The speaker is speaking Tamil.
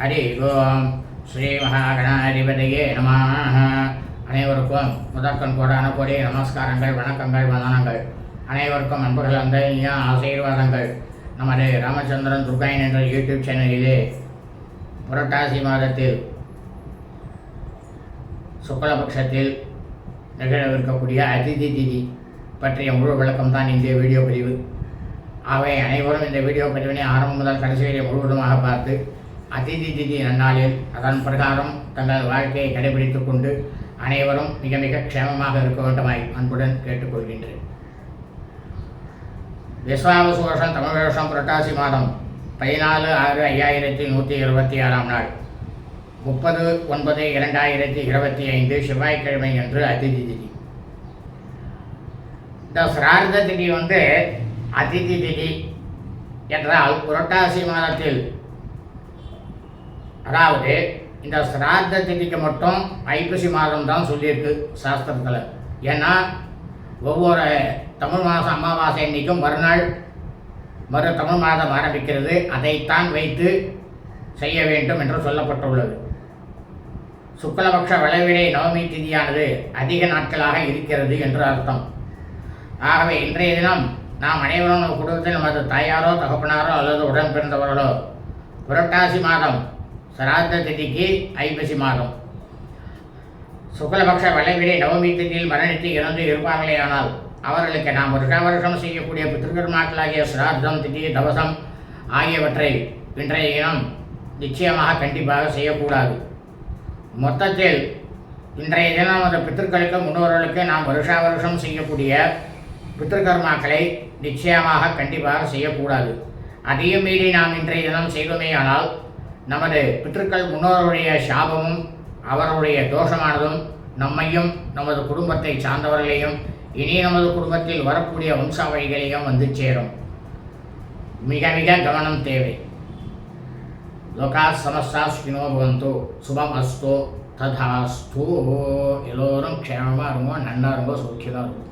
ஹரி ஓம் ஸ்ரீ மகாகணாதிபதியே நம அனைவருக்கும் முதற்கண் கோடான கோடி நமஸ்காரங்கள் வணக்கங்கள் வந்தனங்கள். அனைவருக்கும் அன்புகள் அந்த ஆசீர்வாதங்கள். நமது ராமச்சந்திரன் துர்காயன் என்ற யூடியூப் சேனலிலே புரட்டாசி மாதத்தில் சுக்லபக்ஷத்தில் நிகழவிருக்கக்கூடிய அதிதி திதி பற்றிய முழு விளக்கம் தான் இந்த வீடியோ பதிவு. அவை அனைவரும் இந்த வீடியோ பதிவினை ஆரம்பம் முதல் கடைசி வரை முழுவதுமாக பார்த்து அதிதி திதி நன்னாளில் அதன் பிரகாரம் தங்கள் வாழ்க்கையை கடைபிடித்துக் கொண்டு அனைவரும் மிக மிக க்ஷேமமாக இருக்க வேண்டுமாய் அன்புடன் கேட்டுக்கொள்கின்றேன். விஸ்வாவசு வருஷம் தமிழ் வருஷம் புரட்டாசி மாதம் பதினாலு ஆறு ஐயாயிரத்தி நூற்றி இருபத்தி ஆறாம் நாள். முப்பது ஒன்பது இரண்டாயிரத்தி இருபத்தி ஐந்து செவ்வாய்க்கிழமை என்று அதிதி திதி இந்த சிரார்த்த திதி வந்து அதிதி திதி என்றால் புரட்டாசி மாதத்தில் அதாவது இந்த சிராத்த திதிக்கு மட்டும் ஐப்பசி மாதம் தான் சொல்லியிருக்கு சாஸ்திரத்தில். ஏன்னா ஒவ்வொரு தமிழ் மாதம் அமாவாசை அன்னைக்கும் மறுநாள் மறு தமிழ் மாதம் ஆரம்பிக்கிறது. அதைத்தான் வைத்து செய்ய வேண்டும் என்று சொல்லப்பட்டுள்ளது. சுக்லபக்ஷ விளைவிடை நவமி திதியானது அதிக நாட்களாக இருக்கிறது என்று அர்த்தம். ஆகவே இன்றைய தினம் நாம் அனைவரும் குடும்பத்தில் நமது தாயாரோ தகப்பனாரோ அல்லது உடன் பிறந்தவர்களோ புரட்டாசி மாதம் சிராத்த திதிக்கு ஐப்பசி மாதம் சுக்லபக்ஷ வளைவிலே நவமி திதியில் மரணித்து இறந்து இருப்பார்களே ஆனால் அவர்களுக்கு நாம் வருஷ வருஷம் செய்யக்கூடிய பித்திருக்கர்மாக்களாகிய சிராத்தம் திதி தவசம் ஆகியவற்றை இன்றைய தினம் நிச்சயமாக கண்டிப்பாக செய்யக்கூடாது. மொத்தத்தில் இன்றைய தினம் அந்த பித்திருக்களுக்கு முன்னோர்களுக்கு நாம் வருஷா வருஷம் செய்யக்கூடிய பித்திருக்கர்மாக்களை நிச்சயமாக கண்டிப்பாக செய்யக்கூடாது. அதையும் மீறி நாம் இன்றைய தினம் செய்வோமே ஆனால் நமது பித்திருக்கள் முன்னோருடைய சாபமும் அவருடைய தோஷமானதும் நம்மையும் நமது குடும்பத்தை சார்ந்தவர்களையும் இனி நமது குடும்பத்தில் வரக்கூடிய வம்சாவழிகளையும் வந்து சேரும். மிக மிக கவனம் தேவை. லோகா சமஸ்தா ஸ்வினோ பவந்தோ சுபம் அஸ்தோ ததாஸ்தூ எல்லோரும் க்ஷேமமாக இருங்கோ நன்னா இருங்கோ சௌக்கியமாக இருக்கும்.